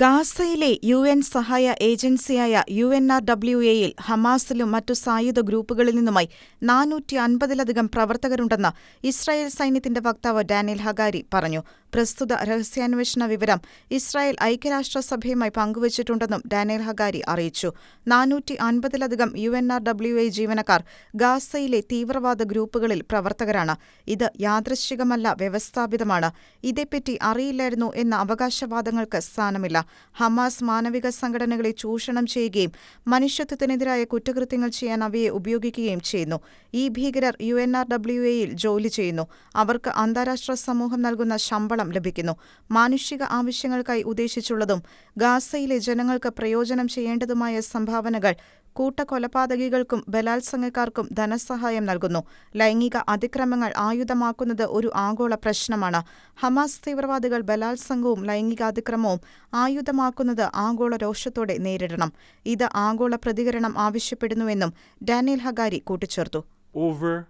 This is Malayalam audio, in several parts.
ഗാസയിലെ യു എൻ സഹായ ഏജൻസിയായ യു എൻ ആർ ഡബ്ല്യു എയിൽ ഹമാസിലും മറ്റു സായുധ ഗ്രൂപ്പുകളിൽ നിന്നുമായി നാനൂറ്റി അൻപതിലധികം പ്രവർത്തകരുണ്ടെന്ന് ഇസ്രായേൽ സൈന്യത്തിന്റെ വക്താവ് ഡാനിയൽ ഹഗാരി പറഞ്ഞു. പ്രസ്തുത രഹസ്യാന്വേഷണ വിവരം ഇസ്രായേൽ ഐക്യരാഷ്ട്രസഭയുമായി പങ്കുവച്ചിട്ടുണ്ടെന്നും ഡാനിയൽ ഹഗാരി അറിയിച്ചു. നാനൂറ്റി അൻപതിലധികം U N R W I ജീവനക്കാർ ഗാസയിലെ തീവ്രവാദ ഗ്രൂപ്പുകളിൽ പ്രവർത്തകരാണ്. ഇത് യാദൃശ്ചികമല്ല വ്യവസ്ഥാപിതമാണ്. ഇതേപ്പറ്റി അറിയില്ലായിരുന്നു എന്ന അവകാശവാദങ്ങൾക്ക് സ്ഥാനമില്ല. ഹമാസ് മാനവിക സംഘടനകളെ ചൂഷണം ചെയ്യുകയും മനുഷ്യത്വത്തിനെതിരായ കുറ്റകൃത്യങ്ങൾ ചെയ്യാൻ അവയെ ഉപയോഗിക്കുകയും ചെയ്യുന്നു. ഈ ഭീകരർ യു എൻ ആർ ഡബ്ല്യു എയിൽ ജോലി ചെയ്യുന്നു. അവർക്ക് അന്താരാഷ്ട്ര സമൂഹം നൽകുന്ന ശമ്പളം ലഭിക്കുന്നു. മാനുഷിക ആവശ്യങ്ങൾക്കായി ഉദ്ദേശിച്ചുള്ളതും ഗാസയിലെ ജനങ്ങൾക്ക് പ്രയോജനം ചെയ്യേണ്ടതുമായ സംഭാവനകൾ കൂട്ടക്കൊലപാതകികൾക്കും ബലാത്സംഗക്കാർക്കും ധനസഹായം നൽകുന്നു. ലൈംഗിക അതിക്രമങ്ങൾ ആയുധമാക്കുന്നത് ഒരു ആഗോള പ്രശ്നമാണ്. ഹമാസ് തീവ്രവാദികൾ ബലാത്സംഗവും ലൈംഗികാതിക്രമവും ആയുധമാക്കുന്നത് ആഗോള രോഷത്തോടെ നേരിടണം. ഇത് ആഗോള പ്രതികരണം ആവശ്യപ്പെടുന്നുവെന്നും ഡാനിയൽ ഹഗാരി കൂട്ടിച്ചേർത്തു. Over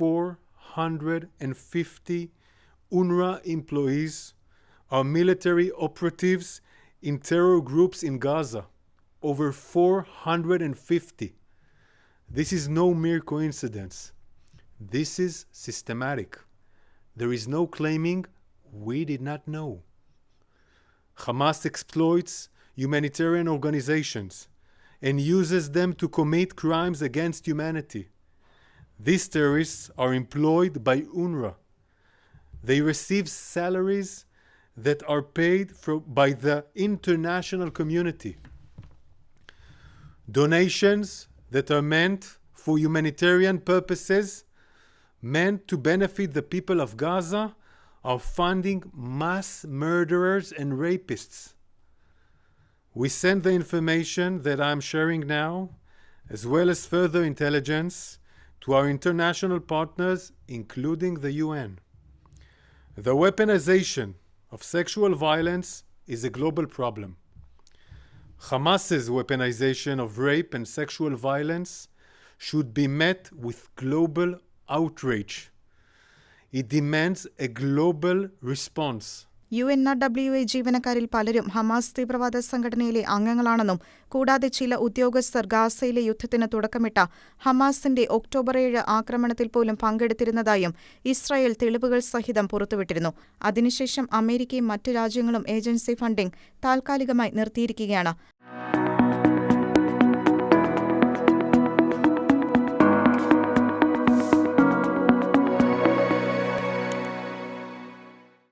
450 UNRWA employees are military operatives in terror groups in Gaza. Over 450. This is no mere coincidence. This is systematic. There is no claiming we did not know. Hamas exploits humanitarian organizations and uses them to commit crimes against humanity. These terrorists are employed by UNRWA. They receive salaries that are paid for, by the international community. Donations that are meant for humanitarian purposes, meant to benefit the people of Gaza, are funding mass murderers and rapists. We send the information that I'm sharing now, as well as further intelligence, to our international partners, including the UN. The weaponization of sexual violence is a global problem. Hamas's weaponization of rape and sexual violence should be met with global outrage. It demands a global response. U N R W A ജീവനക്കാരിൽ പലരും ഹമാസ് തീവ്രവാദ സംഘടനയിലെ അംഗങ്ങളാണെന്നും കൂടാതെ ചില ഉദ്യോഗസ്ഥർ ഗാസയിലെ യുദ്ധത്തിന് തുടക്കമിട്ട ഹമാസിന്റെ ഒക്ടോബർ ഏഴ് ആക്രമണത്തിൽ പോലും പങ്കെടുത്തിരുന്നതായും ഇസ്രായേൽ തെളിവുകൾ സഹിതം പുറത്തുവിട്ടിരുന്നു. അതിനുശേഷം അമേരിക്കയും മറ്റു രാജ്യങ്ങളും ഏജൻസി ഫണ്ടിംഗ് താൽക്കാലികമായി നിർത്തിയിരിക്കുകയാണ്.